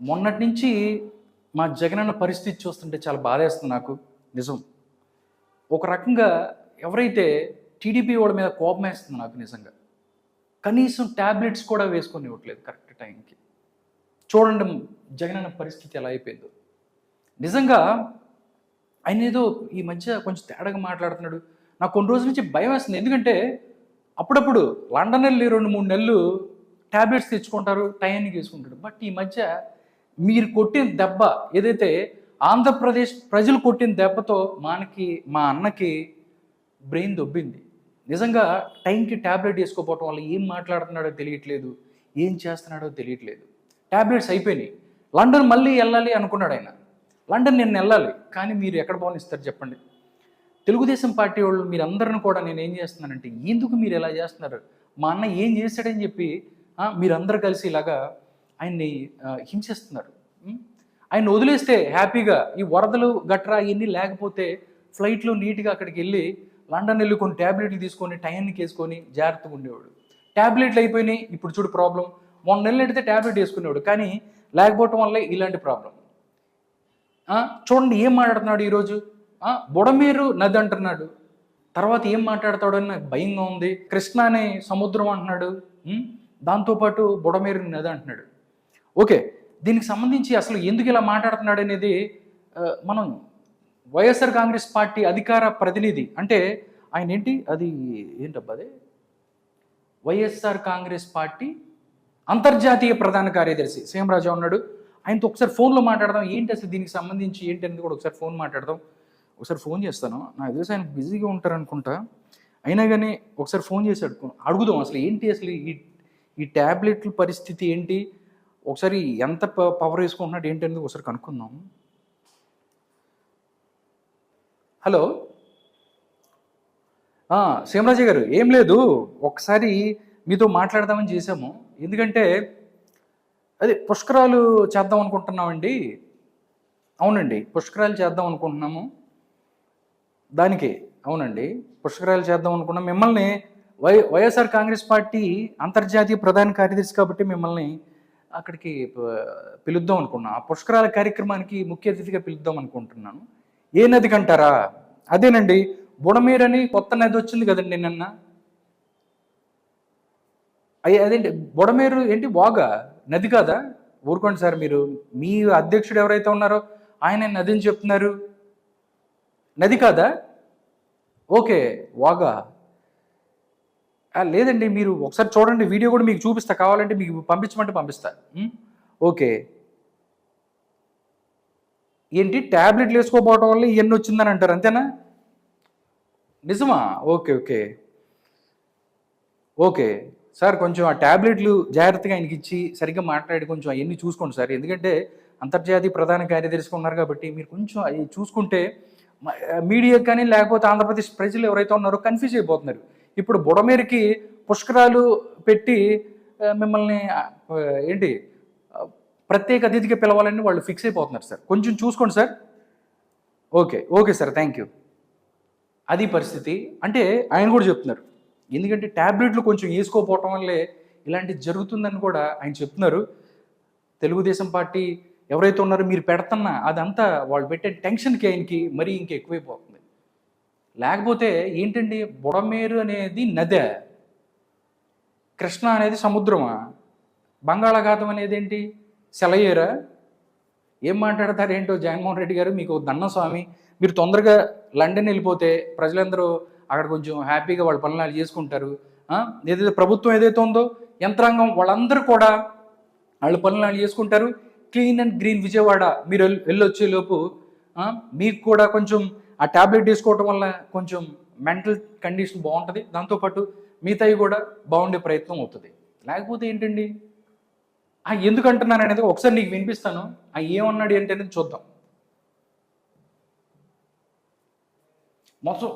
మొన్నటి నుంచి మా జగనన్న పరిస్థితి చూస్తుంటే చాలా బాధేస్తుంది నాకు. నిజం. ఒక రకంగా ఎవరైతే టీడీపీ వాళ్ళ మీద కోపం వేస్తుంది నాకు నిజంగా. కనీసం ట్యాబ్లెట్స్ కూడా వేసుకొని ఇవ్వట్లేదు కరెక్ట్ టైంకి. చూడండి జగనన్న పరిస్థితి ఎలా అయిపోయిందో. నిజంగా ఆయన ఏదో ఈ మధ్య కొంచెం తేడాగా మాట్లాడుతున్నాడు. నాకు కొన్ని రోజుల నుంచి భయం వేస్తుంది. ఎందుకంటే అప్పుడప్పుడు లండన్ వెళ్ళి రెండు మూడు నెలలు ట్యాబ్లెట్స్ తెచ్చుకుంటారు టైంకి వేసుకుంటాడు బట్ ఈ మధ్య మీరు కొట్టిన దెబ్బ ఏదైతే ఆంధ్రప్రదేశ్ ప్రజలు కొట్టిన దెబ్బతో మనకి మా అన్నకి బ్రెయిన్ దొబ్బింది. నిజంగా టైంకి ట్యాబ్లెట్ వేసుకోపోవటం వల్ల ఏం మాట్లాడుతున్నాడో తెలియట్లేదు ఏం చేస్తున్నాడో తెలియట్లేదు. ట్యాబ్లెట్స్ అయిపోయినాయి. లండన్ మళ్ళీ వెళ్ళాలి అనుకున్నాడు ఆయన. లండన్ నేను వెళ్ళాలి కానీ మీరు ఎక్కడ పోనిస్తారు చెప్పండి. తెలుగుదేశం పార్టీ వాళ్ళు మీరందరిని కూడా నేను ఏం చేస్తున్నానంటే ఎందుకు మీరు ఎలా చేస్తున్నారు? మా అన్న ఏం చేశాడని చెప్పి మీరందరూ కలిసి ఇలాగా ఆయన్ని హింసిస్తున్నారు. ఆయన వదిలేస్తే హ్యాపీగా ఈ వరదలు గట్రా ఇవన్నీ లేకపోతే ఫ్లైట్లో నీట్గా అక్కడికి వెళ్ళి లండన్ వెళ్ళి కొన్ని ట్యాబ్లెట్లు తీసుకొని టైంకి వేసుకొని జాగ్రత్తగా ఉండేవాడు. ట్యాబ్లెట్లు అయిపోయినాయి ఇప్పుడు చూడు ప్రాబ్లం. మొన్న నెలలు ఎడితే ట్యాబ్లెట్ వేసుకునేవాడు కానీ లేకపోవటం వల్ల ఇలాంటి ప్రాబ్లం. చూడండి ఏం మాట్లాడుతున్నాడు ఈరోజు? బుడమేరు నది అంటున్నాడు. తర్వాత ఏం మాట్లాడతాడు అని నాకు భయంగా ఉంది. కృష్ణ అనే సముద్రం అంటున్నాడు. దాంతోపాటు బుడమేరు నది అంటున్నాడు. ఓకే. దీనికి సంబంధించి అసలు ఎందుకు ఇలా మాట్లాడుతున్నాడు అనేది మనం వైఎస్ఆర్ కాంగ్రెస్ పార్టీ అధికార ప్రతినిధి అంటే ఆయన ఏంటి? అది ఏంటబ్బా అదే? వైఎస్ఆర్ కాంగ్రెస్ పార్టీ అంతర్జాతీయ ప్రధాన కార్యదర్శి సీఎంరాజా ఉన్నాడు. ఆయనతో ఒకసారి ఫోన్లో మాట్లాడదాం. ఏంటి అసలు దీనికి సంబంధించి ఏంటి అనేది కూడా ఒకసారి ఫోన్ మాట్లాడదాం. ఒకసారి ఫోన్ చేస్తాను. నాకు తెలిసి ఆయన బిజీగా ఉంటారనుకుంటా. అయినా కానీ ఒకసారి ఫోన్ చేసి అడుగు అడుగుదాం అసలు ఏంటి అసలు ఈ ఈ ట్యాబ్లెట్ల పరిస్థితి ఏంటి? ఒకసారి ఎంత ప- పవర్ వేసుకుంటున్నాడు ఏంటనేది ఒకసారి కనుక్కుందాం. హలో? ఆ, సీమరాజు గారు ఏం లేదు ఒకసారి మీతో మాట్లాడదామని చేశాము. ఎందుకంటే అదే పుష్కరాలు చేద్దాం అనుకుంటున్నామండి. అవునండి పుష్కరాలు చేద్దాం అనుకుంటున్నాము. దానికి అవునండి పుష్కరాలు చేద్దాం అనుకున్నాం. మిమ్మల్ని వై వైఎస్ఆర్ కాంగ్రెస్ పార్టీ అంతర్జాతీయ ప్రధాన కార్యదర్శి కాబట్టి మిమ్మల్ని అక్కడికి పిలుద్దాం అనుకున్నాను ఆ పుష్కరాల కార్యక్రమానికి ముఖ్య అతిథిగా పిలుద్దాం అనుకుంటున్నాను. ఏ నది కంటారా? అదేనండి బుడమీరని కొత్త నది వచ్చింది కదండి నిన్న. అయ్యి అదేంటి బుడమేరు ఏంటి వాగా? నది కాదా? ఊరుకోండి సార్ మీరు. మీ అధ్యక్షుడు ఎవరైతే ఉన్నారో ఆయన నది అని చెప్తున్నారు. నది కాదా? ఓకే వాగా. లేదండి మీరు ఒకసారి చూడండి వీడియో కూడా మీకు చూపిస్తా. కావాలంటే మీకు పంపించమంటే పంపిస్తా. ఓకే. ఏంటి? ట్యాబ్లెట్లు వేసుకోపోవడం వల్ల ఇవన్నీ వచ్చిందని అంటారు అంతేనా? నిజమా? Okay okay. ఓకే. సార్ కొంచెం ఆ ట్యాబ్లెట్లు జాగ్రత్తగా ఆయనకి ఇచ్చి సరిగ్గా మాట్లాడి కొంచెం అవన్నీ చూసుకోండి సార్. ఎందుకంటే అంతర్జాతీయ ప్రధాన కార్యదర్శి ఉన్నారు కాబట్టి మీరు కొంచెం అవి చూసుకుంటే మీడియా కానీ లేకపోతే ఆంధ్రప్రదేశ్ ప్రజలు ఎవరైతే ఉన్నారో కన్ఫ్యూజ్ అయిపోతున్నారు. ఇప్పుడు బుడమేరికి పుష్కరాలు పెట్టి మిమ్మల్ని ఏంటి ప్రత్యేక అతిథిగా పిలవాలని వాళ్ళు ఫిక్స్ అయిపోతున్నారు సార్. కొంచెం చూసుకోండి sir. Okay okay sir thank you. అది పరిస్థితి. అంటే ఆయన కూడా చెప్తున్నారు. ఎందుకంటే ట్యాబ్లెట్లు కొంచెం వేసుకోపోవటం వల్లే ఇలాంటి జరుగుతుందని కూడా ఆయన చెప్తున్నారు. తెలుగుదేశం పార్టీ ఎవరైతే ఉన్నారో మీరు పెడుతున్నా అదంతా వాళ్ళు పెట్టే టెన్షన్కి ఆయనకి మరీ ఇంకెక్కువైపోతుంది. లేకపోతే ఏంటండి బుడమేరు అనేది నదే. కృష్ణ అనేది సముద్రమా? బంగాళాఖాతం అనేది ఏంటి? సెలయేరా? ఏం మాట్లాడతారు ఏంటో జగన్మోహన్ రెడ్డి గారు? మీకు దన్న స్వామి. మీరు తొందరగా లండన్ వెళ్ళిపోతే ప్రజలందరూ అక్కడ కొంచెం హ్యాపీగా వాళ్ళ పనులు వాళ్ళు చేసుకుంటారు. ఏదైతే ప్రభుత్వం ఏదైతే ఉందో యంత్రాంగం వాళ్ళందరూ కూడా వాళ్ళ పనులు వాళ్ళు చేసుకుంటారు. Clean and green Vijayawada. మీరు వెళ్ళి వెళ్ళొచ్చే లోపు మీకు కూడా కొంచెం ఆ ట్యాబ్లెట్ తీసుకోవటం వల్ల కొంచెం మెంటల్ కండిషన్ బాగుంటుంది. దాంతోపాటు మిగతాయి కూడా బాగుండే ప్రయత్నం అవుతుంది. లేకపోతే ఏంటండి? ఆ ఎందుకు అంటున్నాను అనేది ఒకసారి నీకు వినిపిస్తాను. ఆ ఏమన్నాడు ఏంటి అనేది చూద్దాం. మొత్తం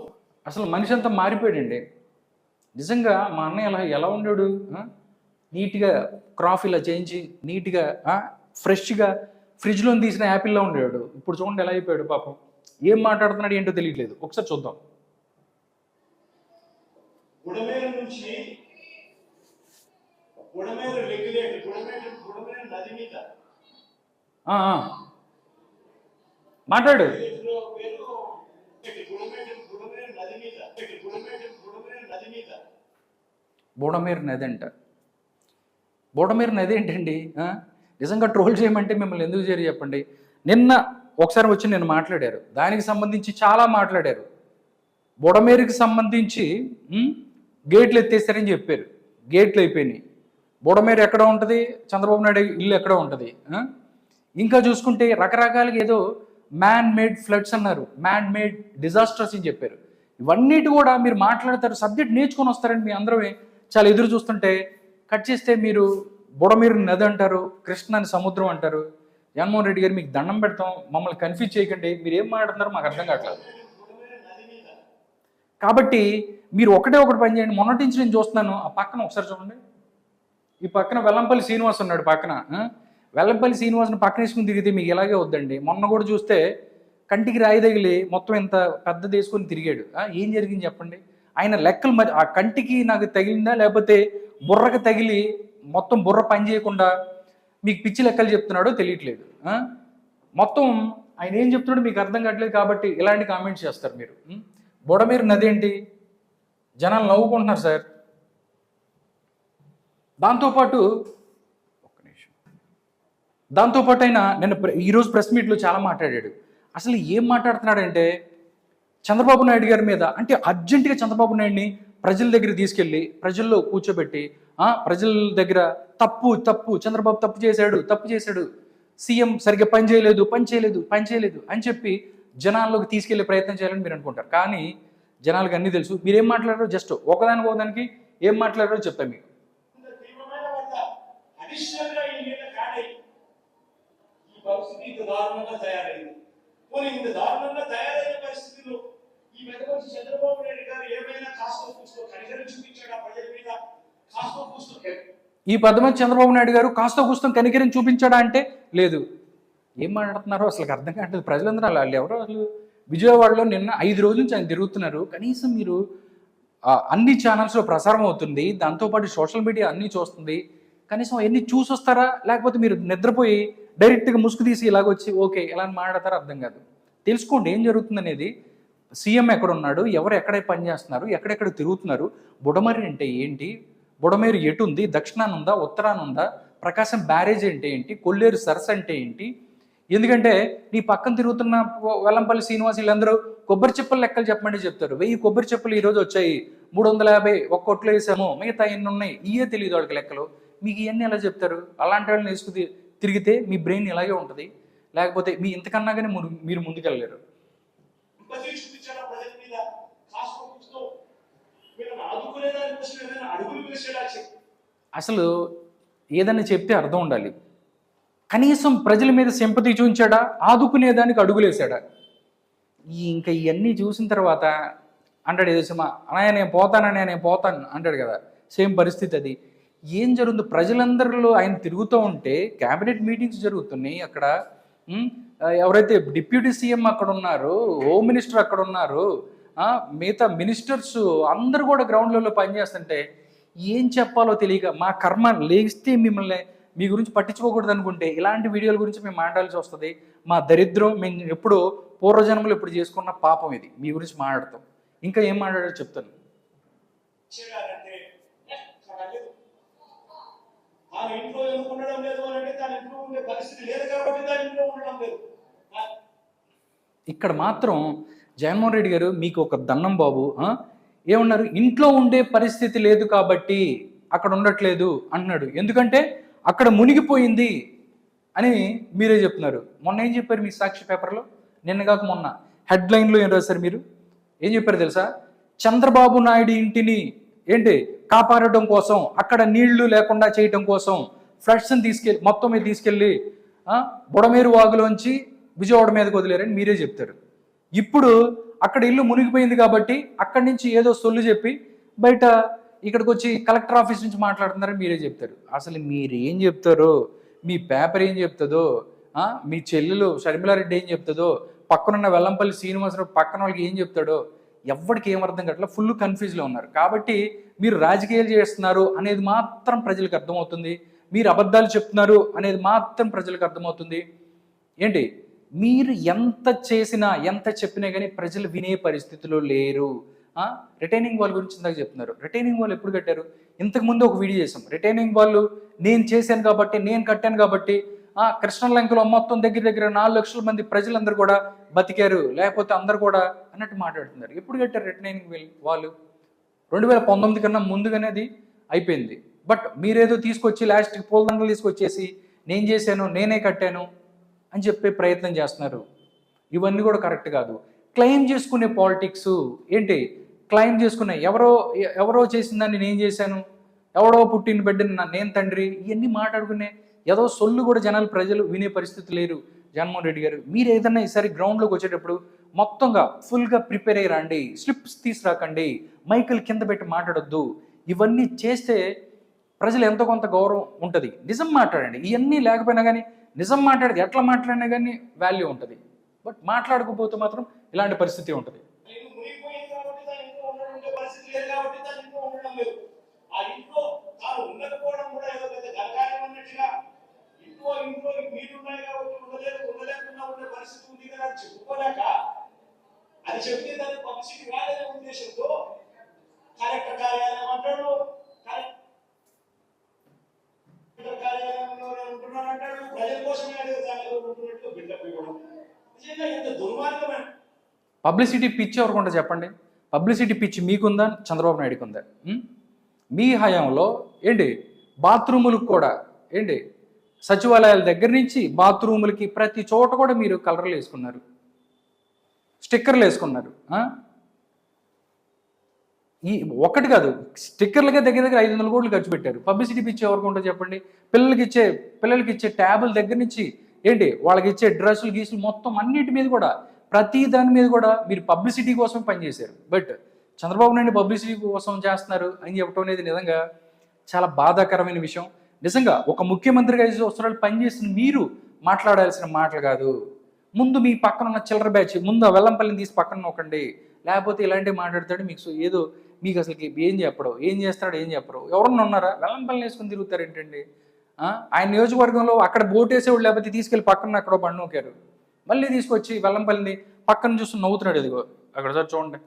అసలు మనిషి అంతా మారిపోయాడండి. నిజంగా మా అన్నయ్య ఎలా ఎలా ఉండాడు? నీట్గా క్రాఫ్ ఇలా చేయించి నీట్గా ఫ్రెష్గా ఫ్రిడ్జ్లో తీసిన యాపిల్లా ఉండేవాడు. ఇప్పుడు చూడండి ఎలా అయిపోయాడు పాపం. ఏం మాట్లాడుతున్నాడు ఏంటో తెలియట్లేదు. ఒకసారి చూద్దాం. బుడమేరు నుంచి బుడమేరు రెగ్యులేటర్ బుడమేరు బుడమేరు నది మీద. ఆ, ఆ. మాట్లాడు. బోడమేరు నది అంట. బోడమేరు నది ఏంటండి? నిజంగా ట్రోల్ చేయమంటే మిమ్మల్ని ఎందుకు చేయరు చెప్పండి? నిన్న ఒకసారి వచ్చి నేను మాట్లాడారు. దానికి సంబంధించి చాలా మాట్లాడారు. బుడమేరుకి సంబంధించి గేట్లు ఎత్తేస్తారని చెప్పారు. గేట్లు అయిపోయినాయి. బుడమేరు ఎక్కడ ఉంటుంది? చంద్రబాబు నాయుడు ఇల్లు ఎక్కడ ఉంటుంది? ఇంకా చూసుకుంటే రకరకాలుగా ఏదో మ్యాన్ మేడ్ ఫ్లడ్స్ అన్నారు. మ్యాన్ మేడ్ డిజాస్టర్స్ అని చెప్పారు. ఇవన్నిటి కూడా మీరు మాట్లాడతారు సబ్జెక్ట్ నేర్చుకొని వస్తారని మీ అందరూ చాలా ఎదురు చూస్తుంటే కట్ చేస్తే మీరు బుడమీరు నది అంటారు కృష్ణ అని సముద్రం అంటారు జగన్మోహన్ రెడ్డి గారు మీకు దండం పెడతాం మమ్మల్ని కన్ఫ్యూజ్ చేయకండి మీరు ఏం మాట్లాడుతున్నారో మాకు అర్థం కావట్లేదు. కాబట్టి మీరు ఒకటే ఒకటి పని చేయండి. మొన్నటి నుంచి నేను చూస్తున్నాను ఆ పక్కన ఒకసారి చూడండి. ఈ పక్కన వెల్లంపల్లి శ్రీనివాస్ ఉన్నాడు పక్కన వెల్లంపల్లి శ్రీనివాస్ని పక్కన వేసుకుని తిరిగితే మీకు ఇలాగే వద్దండి. మొన్న కూడా చూస్తే కంటికి రాయి తగిలి మొత్తం ఇంత పెద్ద తీసుకొని తిరిగాడు. ఏం జరిగింది చెప్పండి? ఆయన లెక్కలు మరి ఆ కంటికి నాకు తగిలిందా లేకపోతే బుర్రకు తగిలి మొత్తం బుర్ర పని చేయకుండా మీకు పిచ్చి లెక్కలు చెప్తున్నాడో తెలియట్లేదు. మొత్తం ఆయన ఏం చెప్తున్నాడో మీకు అర్థం కావట్లేదు కాబట్టి ఇలాంటి కామెంట్స్ చేస్తారు మీరు. బుడమీరు నది ఏంటి? జనాలు నవ్వుకుంటున్నారు సార్. దాంతోపాటు ఒక్క నిమిషం. దాంతోపాటు ఆయన నిన్న ప్ర- ఈరోజు ప్రెస్ మీట్లో చాలా మాట్లాడాడు. అసలు ఏం మాట్లాడుతున్నాడంటే చంద్రబాబు నాయుడు గారి మీద అంటే అర్జెంటుగా చంద్రబాబు నాయుడిని ప్రజల దగ్గర తీసుకెళ్ళి ప్రజల్లో కూర్చోబెట్టి ప్రజల దగ్గర తప్పు తప్పు చంద్రబాబు తప్పు చేశాడు తప్పు చేశాడు. సీఎం సరిగ్గా పని చేయలేదు పని చేయలేదు పని చేయలేదు అని చెప్పి జనాల్లోకి తీసుకెళ్ళే ప్రయత్నం చేయాలని మీరు అనుకుంటారు. కానీ జనాలకు అన్నీ తెలుసు. మీరు ఏం మాట్లాడారో? జస్ట్ ఒకదానికి ఒకదానికి ఏం మాట్లాడారో చెప్తాను మీకు. పరిస్థితి ఇంత దారుణంగా తయారైంది పోనీ ఇంత దారుణంగా తయారైన పరిస్థితుల్లో ఈ మెదకొచ్చి చంద్రబాబు నాయుడు గారు ఏమైనా కాస్త కూస్తో కనికరం చూపించాడు ఆ ప్రజల మీద కాస్త కూస్తో ఈ పదమంది చంద్రబాబు నాయుడు గారు కాస్త కూస్తం కనికరిని చూపించాడా అంటే లేదు. ఏం మాట్లాడుతున్నారో? అసలు అర్థం కావట్లేదు. ప్రజలందరూ అలా వాళ్ళు ఎవరో అసలు విజయవాడలో నిన్న ఐదు రోజుల నుంచి ఆయన తిరుగుతున్నారు. కనీసం మీరు అన్ని ఛానల్స్లో ప్రసారం అవుతుంది. దాంతోపాటు సోషల్ మీడియా అన్నీ చూస్తుంది. కనీసం అవన్నీ చూసి వస్తారా లేకపోతే మీరు నిద్రపోయి డైరెక్ట్గా ముసుగు తీసి ఇలాగొచ్చి ఓకే ఎలా అని మాట్లాడతారో? అర్థం కాదు. తెలుసుకోండి ఏం జరుగుతుంది అనేది సీఎం ఎక్కడ ఉన్నాడు ఎవరు ఎక్కడ పని చేస్తున్నారు? ఎక్కడెక్కడ తిరుగుతున్నారు? బుడమరి అంటే ఏంటి? బుడమేరు ఎటు ఉంది దక్షిణాన ఉందా ఉత్తరాన ఉందా ప్రకాశం బ్యారేజ్ అంటే ఏంటి కొల్లేరు సరస్ అంటే ఏంటి? ఎందుకంటే నీ పక్కన తిరుగుతున్న వెల్లంపల్లి శ్రీనివాస్ వీళ్ళందరూ కొబ్బరి చెప్పులు లెక్కలు చెప్పమంటే చెప్తారు. వెయ్యి కొబ్బరి చెప్పులు ఈరోజు వచ్చాయి మూడు వందల యాభై ఒక్క కొట్లు వేసాము మిగతా ఎన్ని ఉన్నాయి? ఇయే తెలియదు వాళ్ళకి లెక్కలు. మీకు ఇవన్నీ ఎలా చెప్తారు? అలాంటి వాళ్ళని వేసుకు తిరిగితే మీ బ్రెయిన్ ఇలాగే ఉంటుంది. లేకపోతే మీ ఇంతకన్నా కానీ మీరు- మీరు ముందుకెళ్ళలేరు ఇంపతి చూపించాడు ఆ ప్రజల మీద కాస్త కూస్తో వీళ్ళని ఏదైనా అడుగులు వేసేలా అసలు ఏదైనా చెప్తే అర్థం ఉండాలి. కనీసం ప్రజల మీద సింపతి చూపించాడా? ఆదుకునేదానికి అడుగులేశాడా ఇంకా ఇవన్నీ చూసిన తర్వాత అంటాడు ఏదో సినిమా అన్నయ్య నేను పోతానని నేను పోతాను అంటాడు కదా. సేమ్ పరిస్థితి అది. ఏం జరుగుతుంది ప్రజలందరిలో ఆయన తిరుగుతూ ఉంటే క్యాబినెట్ మీటింగ్స్ జరుగుతున్నాయి అక్కడ. ఎవరైతే డిప్యూటీ సీఎం అక్కడ ఉన్నారు హోమ్ మినిస్టర్ అక్కడ ఉన్నారు మిగతా మినిస్టర్స్ అందరూ కూడా గ్రౌండ్లలో పనిచేస్తుంటే ఏం చెప్పాలో తెలియక మా కర్మ లేస్తే మిమ్మల్ని మీ గురించి పట్టించుకోకూడదు అనుకుంటే ఇలాంటి వీడియోల గురించి మేము మాట్లాడాల్సి వస్తుంది. మా దరిద్రం మేము ఎప్పుడు పూర్వజన్మలు ఎప్పుడు చేసుకున్న పాపం ఇది. మీ గురించి మాట్లాడతాం. ఇంకా ఏం మాట్లాడాలో చెప్తాను. చేయాలంటే లేదు. తాను ఇంట్లో ఎందుకు ఉండడం లేదు? అని అంటే తన ఇంట్లో ఉండే పరిస్థితి లేదు కాబట్టి దాని ఇంట్లో ఉండడం లేదు. ఆ, ఇక్కడ మాత్రం జగన్మోహన్ రెడ్డి గారు మీకు ఒక దండం బాబు ఏమన్నారు? ఇంట్లో ఉండే పరిస్థితి లేదు కాబట్టి అక్కడ ఉండట్లేదు అంటున్నాడు. ఎందుకంటే అక్కడ మునిగిపోయింది అని మీరే చెప్తున్నారు. మొన్న ఏం చెప్పారు మీ సాక్షి పేపర్లో? నిన్న కాక మొన్న. హెడ్లైన్లో ఏం రాశారు మీరు? ఏం చెప్పారు తెలుసా? చంద్రబాబు నాయుడు ఇంటిని ఏంటి? కాపాడటం కోసం అక్కడ నీళ్ళు లేకుండా చేయటం కోసం ఫ్లడ్స్ని తీసుకెళ్ళి మొత్తం మీద తీసుకెళ్ళి బుడమేరు వాగులోంచి విజయవాడ మీదకి వదిలేరని మీరే చెప్తారు. ఇప్పుడు అక్కడ ఇల్లు మునిగిపోయింది కాబట్టి అక్కడి నుంచి ఏదో సొల్లు చెప్పి బయట ఇక్కడికి వచ్చి కలెక్టర్ ఆఫీస్ నుంచి మాట్లాడుతున్నారని మీరే చెప్తారు. అసలు మీరు ఏం చెప్తారో మీ పేపర్ ఏం చెప్తుందో మీ చెల్లెలు షర్మిలారెడ్డి ఏం చెప్తుందో పక్కనున్న వెల్లంపల్లి శ్రీనివాసరావు పక్కన వాళ్ళకి ఏం చెప్తాడో ఎవరికి ఏం అర్థం కావట్లే ఫుల్ కన్ఫ్యూజ్లో ఉన్నారు. కాబట్టి మీరు రాజకీయాలు చేస్తున్నారు అనేది మాత్రం ప్రజలకు అర్థమవుతుంది. మీరు అబద్ధాలు చెప్తున్నారు అనేది మాత్రం ప్రజలకు అర్థమవుతుంది. ఏంటి? మీరు ఎంత చేసినా ఎంత చెప్పినా కానీ ప్రజలు వినే పరిస్థితిలో లేరు. రిటైనింగ్ వాల్ గురించి ఇందాక చెప్తున్నారు. రిటైనింగ్ వాల్ ఎప్పుడు కట్టారు? ఇంతకు ముందు ఒక వీడియో చేసాం రిటైనింగ్ వాళ్ళు నేను చేశాను కాబట్టి నేను కట్టాను కాబట్టి కృష్ణలంకలో మొత్తం దగ్గర దగ్గర నాలుగు లక్షల మంది ప్రజలందరూ కూడా బతికారు. లేకపోతే అందరు కూడా అన్నట్టు మాట్లాడుతున్నారు. ఎప్పుడు కట్టారు రిటైనింగ్ వాళ్ళు రెండు వేల పంతొమ్మిది కన్నా ముందుగానే అది అయిపోయింది. బట్ మీరేదో తీసుకొచ్చి లాస్ట్కి పూలదండలు తీసుకొచ్చేసి నేను చేశాను నేనే కట్టాను అని చెప్పే ప్రయత్నం చేస్తున్నారు. ఇవన్నీ కూడా కరెక్ట్ కాదు. క్లెయిమ్ చేసుకునే పాలిటిక్స్ ఏంటి? క్లెయిమ్ చేసుకునే ఎవరో ఎవరో చేసిన దాన్ని నేను చేశాను. ఎవడో పుట్టిన బిడ్డని నా- నేను తండ్రి. ఇవన్నీ మాట్లాడుకునే ఏదో సొల్లు కూడా జనాలు ప్రజలు వినే పరిస్థితి లేరు. జగన్మోహన్ రెడ్డి గారు మీరు ఏదన్నా ఈసారి గ్రౌండ్లోకి వచ్చేటప్పుడు మొత్తంగా ఫుల్గా ప్రిపేర్ అయ్యి రండి. స్లిప్స్ తీసుకురాకండి. మైకులు కింద పెట్టి మాట్లాడొద్దు. ఇవన్నీ చేస్తే ప్రజలు ఎంతో కొంత గౌరవం ఉంటుంది. నిజం మాట్లాడండి. ఇవన్నీ లేకపోయినా కానీ నిజం మాట్లాడితే ఎట్లా మాట్లాడినా కానీ వాల్యూ ఉంటుంది. బట్ మాట్లాడకపోతే మాత్రం ఇలాంటి పరిస్థితి ఉంటుంది. అది చెప్తే దాన్ని పబ్లిసిటీ రాదనే ఉద్దేశంతో కలెక్టర్ కార్యాలయం అంటాడు కలెక్టర్ ప్రజల కోసమే బిల్డప్ ఇవ్వడం నిజంగా దుర్మార్గమైన పబ్లిసిటీ పిచ్ ఎవరికుంటే చెప్పండి? పబ్లిసిటీ పిచ్ మీకుందా? చంద్రబాబు నాయుడుకి ఉందా? మీ హయాంలో ఏంటి? బాత్రూములకు కూడా ఏంటి? సచివాలయాల దగ్గర నుంచి బాత్రూములకి ప్రతి చోట కూడా మీరు కలర్లు వేసుకున్నారు. స్టిక్కర్లు వేసుకున్నారు. ఈ ఒక్కటి కాదు స్టిక్కర్లకే దగ్గర దగ్గర ఐదు వందల కోట్లు ఖర్చు పెట్టారు. పబ్లిసిటీ పిచ్చే ఎవరికి ఉంటుందో చెప్పండి. పిల్లలకి ఇచ్చే పిల్లలకి ఇచ్చే ట్యాబుల దగ్గర నుంచి ఏంటి వాళ్ళకి ఇచ్చే డ్రెస్సులు గీసులు మొత్తం అన్నిటి మీద కూడా ప్రతి దాని మీద కూడా మీరు పబ్లిసిటీ కోసం పనిచేశారు. బట్ చంద్రబాబు నాయుడు పబ్లిసిటీ కోసం చేస్తున్నారు అని చెప్పడం అనేది నిజంగా చాలా బాధాకరమైన విషయం. నిజంగా ఒక ముఖ్యమంత్రిగా ఐదు సంవత్సరాలు పనిచేసిన మీరు మాట్లాడాల్సిన మాటలు కాదు. ముందు మీ పక్కన ఉన్న చిల్లర బ్యాచ్ ముందు ఆ వెల్లంపల్లిని తీసి పక్కన నొక్కండి. లేకపోతే ఇలాంటివి మాట్లాడతాడు మీకు ఏదో మీకు అసలుకి ఏం చెప్పడు? ఏం చేస్తాడు? ఏం చెప్పరు? ఎవరన్నా ఉన్నారా? వెల్లంపల్లిని వేసుకుని తిరుగుతారు ఏంటండి? ఆయన నియోజకవర్గంలో అక్కడ బోట్ వేసేవాడు లేకపోతే తీసుకెళ్ళి పక్కన అక్కడ బండి నొక్కారు. మళ్ళీ తీసుకొచ్చి వెల్లంపల్లిని పక్కన చూస్తూ నవ్వుతున్నాడు ఇదిగో. అక్కడ సార్ చూడండి.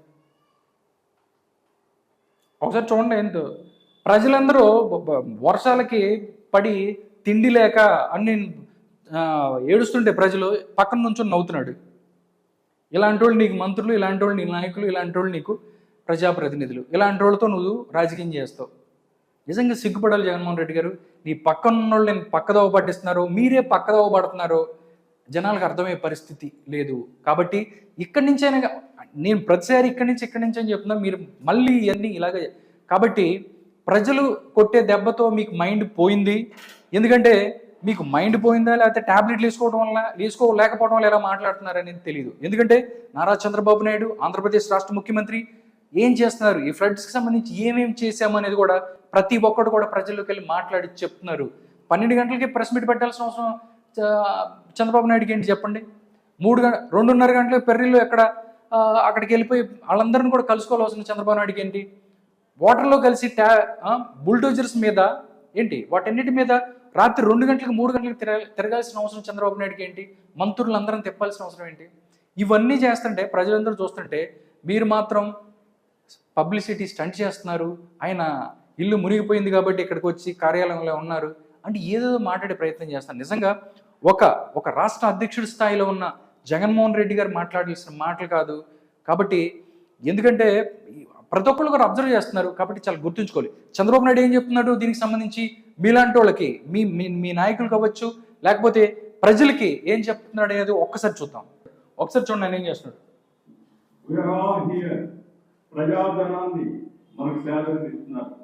ఒకసారి చూడండి ఏంటో. ప్రజలందరూ వర్షాలకి పడి తిండి లేక అన్ని ఏడుస్తుంటే ప్రజలు పక్కన నుంచి నవ్వుతున్నాడు. ఇలాంటి వాళ్ళు నీకు మంత్రులు ఇలాంటి వాళ్ళు నీ నాయకులు ఇలాంటి వాళ్ళు నీకు ప్రజాప్రతినిధులు. ఇలాంటి వాళ్ళతో నువ్వు రాజకీయం చేస్తావు. నిజంగా సిగ్గుపడాలి జగన్మోహన్ రెడ్డి గారు. నీ పక్కన ఉన్న వాళ్ళు నేను పక్కదోవ పట్టిస్తున్నారు మీరే పక్కదోవ పడుతున్నారు జనాలకు అర్థమయ్యే పరిస్థితి లేదు. కాబట్టి ఇక్కడి నుంచైనా నేను ప్రతిసారి ఇక్కడి నుంచి ఇక్కడి నుంచి అని చెప్తున్నా మీరు మళ్ళీ ఇవన్నీ ఇలాగే కాబట్టి ప్రజలు కొట్టే దెబ్బతో మీకు మైండ్ పోయింది. ఎందుకంటే మీకు మైండ్ పోయిందా లేకపోతే ట్యాబ్లెట్లు వేసుకోవడం వల్ల వేసుకోలేకపోవడం వల్ల ఎలా మాట్లాడుతున్నారనేది తెలియదు ఎందుకంటే నారా చంద్రబాబు నాయుడు ఆంధ్రప్రదేశ్ రాష్ట్ర ముఖ్యమంత్రి ఏం చేస్తున్నారు? ఈ ఫ్లడ్స్కి సంబంధించి ఏమేమి చేశామనేది కూడా ప్రతి ఒక్కరు కూడా ప్రజల్లోకి వెళ్ళి మాట్లాడి చెప్తున్నారు. పన్నెండు గంటలకి ప్రెస్ మీట్ పెట్టాల్సిన అవసరం చంద్రబాబు నాయుడుకి ఏంటి చెప్పండి? మూడు గంట రెండున్నర గంటలకు పెర్రిలో ఎక్కడ అక్కడికి వెళ్ళిపోయి వాళ్ళందరిని కూడా కలుసుకోవాల్సిన చంద్రబాబు నాయుడుకి ఏంటి? వాటర్లో కలిసి ట్యా బుల్డోజర్స్ మీద ఏంటి? వాటన్నిటి మీద రాత్రి రెండు గంటలకు మూడు గంటలకు తిరగ తిరగాల్సిన అవసరం చంద్రబాబు నాయుడుకి ఏంటి? మంత్రులందరం తిప్పాల్సిన అవసరం ఏంటి? ఇవన్నీ చేస్తుంటే ప్రజలందరూ చూస్తుంటే మీరు మాత్రం పబ్లిసిటీ స్టంట్ చేస్తున్నారు. ఆయన ఇల్లు మునిగిపోయింది కాబట్టి ఇక్కడికి వచ్చి కార్యాలయంలో ఉన్నారు. అంటే ఏదో మాట్లాడే ప్రయత్నం చేస్తాను నిజంగా ఒక ఒక రాష్ట్ర అధ్యక్షుడి స్థాయిలో ఉన్న జగన్మోహన్ రెడ్డి గారు మాట్లాడాల్సిన మాటలు కాదు. కాబట్టి ఎందుకంటే ప్రతి ఒక్కళ్ళు కూడా అబ్జర్వ్ చేస్తున్నారు. కాబట్టి చాలా గుర్తుంచుకోవాలి. చంద్రబాబు నాయుడు ఏం చెప్తున్నాడు? దీనికి సంబంధించి మీలాంటి వాళ్ళకి మీ మీ మీ నాయకులు కావచ్చు లేకపోతే ప్రజలకి ఏం చెప్తున్నాడు అనేది ఒక్కసారి చూద్దాం. ఒకసారి చూడండి ఆయన ఏం చేస్తున్నాడు. ప్రజాధనాన్ని మనకు శాలరీస్ ఇస్తున్నారు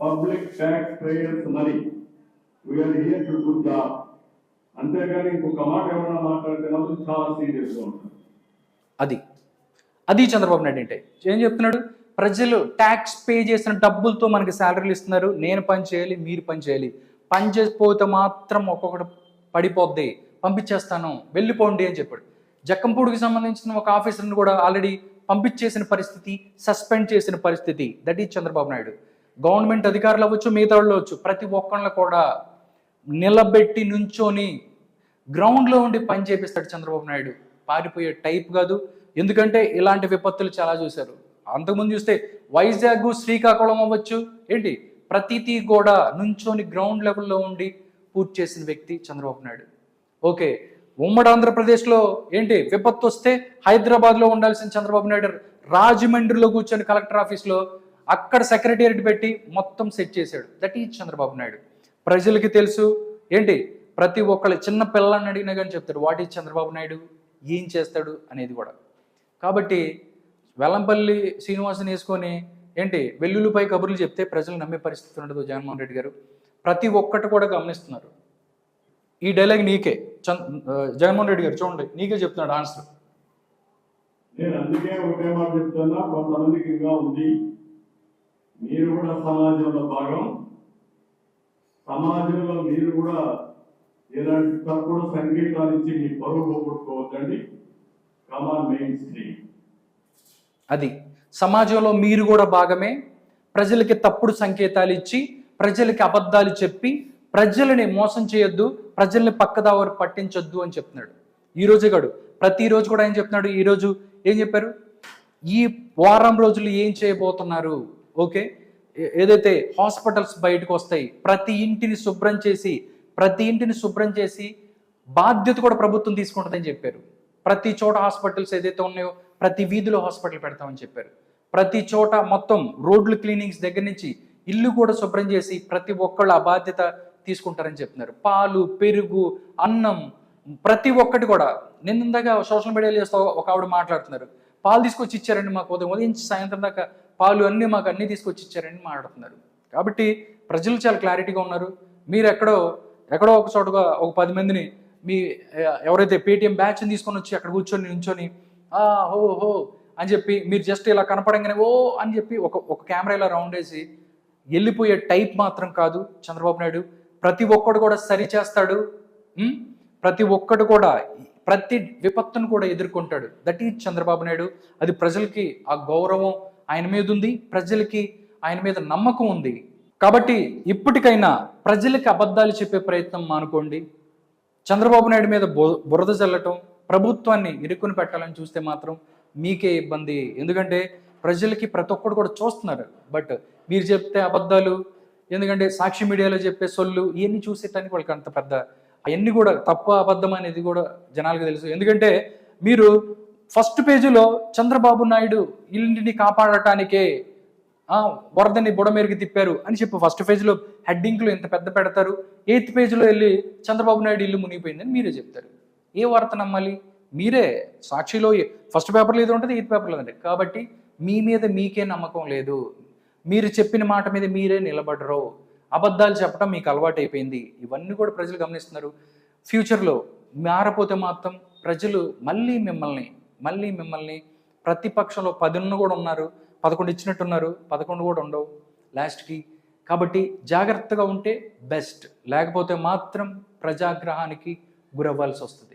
public tax payers money we are here to do job అంతేగాని ఇంకొక మాట ఏమన్నా మాట్లాడితే మాత్రం చాలా సీరియస్గా ఉంటారు అది. అది చంద్రబాబు నాయుడు అంటే. ఏం చెప్తున్నాడు? ప్రజలు ట్యాక్స్ పే చేసిన డబ్బులతో మనకి శాలరీలు ఇస్తున్నారు. నేను పని చేయాలి మీరు పని చేయాలి. పని చేసిపోతే మాత్రం ఒక్కొక్కటి పడిపోద్ది. పంపించేస్తాను. వెళ్ళిపోండి అని చెప్పాడు. జక్కంపూడికి సంబంధించిన ఒక ఆఫీసర్ని కూడా ఆల్రెడీ పంపించేసిన పరిస్థితి సస్పెండ్ చేసిన పరిస్థితి. That is Chandrababu Naidu. Government అధికారులు అవ్వచ్చు మిగతా వాళ్ళు అవ్వచ్చు ప్రతి ఒక్కళ్ళు కూడా నిలబెట్టి నుంచొని గ్రౌండ్లో ఉండి పని చేపిస్తాడు చంద్రబాబు నాయుడు. పారిపోయే టైప్ కాదు. ఎందుకంటే ఇలాంటి విపత్తులు చాలా చూశారు. అంతకుముందు చూస్తే వైజాగ్ శ్రీకాకుళం అవ్వచ్చు ఏంటి? ప్రతిదీ కూడా నుంచొని గ్రౌండ్ లెవెల్లో ఉండి పూర్తి చేసిన వ్యక్తి చంద్రబాబు నాయుడు. ఓకే. ఉమ్మడి ఆంధ్రప్రదేశ్లో ఏంటి విపత్తు వస్తే హైదరాబాద్లో ఉండాల్సిన చంద్రబాబు నాయుడు రాజమండ్రిలో కూర్చొని కలెక్టర్ ఆఫీస్లో అక్కడ సెక్రటేరియట్ పెట్టి మొత్తం సెట్ చేశాడు. That is Chandrababu Naidu. ప్రజలకి తెలుసు. ఏంటి? ప్రతి ఒక్కళ్ళు చిన్న పిల్లల్ని అడిగినా కానీ చెప్తాడు వాట్ ఈజ్ చంద్రబాబు నాయుడు? ఏం చేస్తాడు? అనేది కూడా. కాబట్టి వెల్లంపల్లి శ్రీనివాసన్ వేసుకొని ఏంటి? వెల్లుల్లిపై కబుర్లు చెప్తే ప్రజలు నమ్మే పరిస్థితి ఉండదు జగన్మోహన్ రెడ్డి గారు. ప్రతి ఒక్కటి కూడా గమనిస్తున్నారు. ఈ డైలాగ్ నీకే. చంద్ జగన్మోహన్ రెడ్డి గారు చూడండి నీకే చెప్తున్నాడు ఆన్సర్ నేను అందుకే ఒకటే మాట చెప్తున్నా కొంతమందికి ఇంకా ఉంది. మీరు కూడా సమాజంలో భాగం. సమాజంలో మీరు కూడా ఇలాంటి తప్పుడు సంకేతాలు ఇచ్చి మీ పరువు పోగొట్టుకోవద్దండి. కమాన్ మెయిన్ స్ట్రీమ్ అది. సమాజంలో మీరు కూడా భాగమే. ప్రజలకి తప్పుడు సంకేతాలు ఇచ్చి ప్రజలకి అబద్ధాలు చెప్పి ప్రజలని మోసం చేయొద్దు ప్రజల్ని పక్కదావరు పట్టించొద్దు అని చెప్తున్నాడు. ఈ రోజే కాడు ప్రతిరోజు కూడా ఏం చెప్తున్నాడు? ఈరోజు ఏం చెప్పారు? ఈ వారం రోజులు ఏం చేయబోతున్నారు? ఓకే? ఏదైతే హాస్పిటల్స్ బయటకు వస్తాయి ప్రతి ఇంటిని శుభ్రం చేసి ప్రతి ఇంటిని శుభ్రం చేసి బాధ్యత కూడా ప్రభుత్వం తీసుకుంటుందని చెప్పారు. ప్రతి చోట హాస్పిటల్స్ ఏదైతే ఉన్నాయో ప్రతి వీధిలో హాస్పిటల్ పెడతామని చెప్పారు. ప్రతి చోట మొత్తం రోడ్లు క్లీనింగ్స్ దగ్గర నుంచి ఇల్లు కూడా శుభ్రం చేసి ప్రతి ఒక్కళ్ళు ఆ బాధ్యత తీసుకుంటారని చెప్తున్నారు. పాలు పెరుగు అన్నం ప్రతి ఒక్కటి కూడా. నిన్న ఇందాక సోషల్ మీడియాలో చేస్తా ఒక ఆవిడ మాట్లాడుతున్నారు. పాలు తీసుకొచ్చి ఇచ్చారండి మాకు ఉదయం ఉదయం సాయంత్రం దాకా పాలు అన్నీ మాకు అన్నీ తీసుకొచ్చి ఇచ్చారని మాట్లాడుతున్నారు. కాబట్టి ప్రజలు చాలా క్లారిటీగా ఉన్నారు. మీరు ఎక్కడో ఎక్కడో ఒక చోటుగా ఒక పది మందిని మీ ఎవరైతే పేటిఎం బ్యాచ్ని తీసుకొని వచ్చి అక్కడ కూర్చొని నించొని ఆ హో హో అని చెప్పి మీరు జస్ట్ ఇలా కనపడంగానే ఓ అని చెప్పి ఒక ఒక కెమెరా ఇలా రౌండ్ వేసి వెళ్ళిపోయే టైప్ మాత్రం కాదు చంద్రబాబు నాయుడు. ప్రతి ఒక్కడు కూడా సరి చేస్తాడు. ప్రతి ఒక్కడు కూడా ప్రతి విపత్తును కూడా ఎదుర్కొంటాడు. That is Chandrababu Naidu. అది ప్రజలకి ఆ గౌరవం ఆయన మీద ఉంది ప్రజలకి ఆయన మీద నమ్మకం ఉంది. కాబట్టి ఇప్పటికైనా ప్రజలకి అబద్ధాలు చెప్పే ప్రయత్నం మానుకోండి. చంద్రబాబు నాయుడు మీద బు- బురద చల్లటం ప్రభుత్వాన్ని ఇరుక్కుని పెట్టాలని చూస్తే మాత్రం మీకే ఇబ్బంది. ఎందుకంటే ప్రజలకి ప్రతి ఒక్కరు కూడా చూస్తున్నారు. బట్ మీరు చెప్తే అబద్ధాలు ఎందుకంటే సాక్షి మీడియాలో చెప్పే సొల్లు ఇవన్నీ చూసేటానికి వాళ్ళకి అంత పెద్ద అవన్నీ కూడా తప్ప అబద్ధం అనేది కూడా జనాలకు తెలుసు. ఎందుకంటే మీరు ఫస్ట్ పేజీలో చంద్రబాబు నాయుడు ఇల్లుని కాపాడటానికే వరదని బుడమేరికి తిప్పారు అని చెప్పి ఫస్ట్ పేజీలో హెడ్డింగ్లు ఎంత పెద్ద పెడతారు. ఎయిత్ పేజీలో వెళ్ళి చంద్రబాబు నాయుడు ఇల్లు మునిగిపోయిందని మీరే చెప్తారు. ఏ వార్త నమ్మాలి? మీరే. సాక్షిలో ఫస్ట్ పేపర్లో ఏదో ఉంటుంది ఎయిత్ పేపర్లో ఉంటుంది. కాబట్టి మీ మీద మీకే నమ్మకం లేదు. మీరు చెప్పిన మాట మీద మీరే నిలబడరు. అబద్ధాలు చెప్పడం మీకు అలవాటు అయిపోయింది ఇవన్నీ కూడా ప్రజలు గమనిస్తున్నారు. ఫ్యూచర్లో మారపోతే మాత్రం ప్రజలు మళ్ళీ మిమ్మల్ని మళ్ళీ మిమ్మల్ని ప్రతిపక్షంలో పదిన్న కూడా ఉన్నారు. పదకొండు ఇచ్చినట్టున్నారు. పదకొండు కూడా ఉండవు లాస్ట్కి. కాబట్టి జాగ్రత్తగా ఉంటే బెస్ట్. లేకపోతే మాత్రం ప్రజాగ్రహానికి గురవ్వాల్సి వస్తుంది.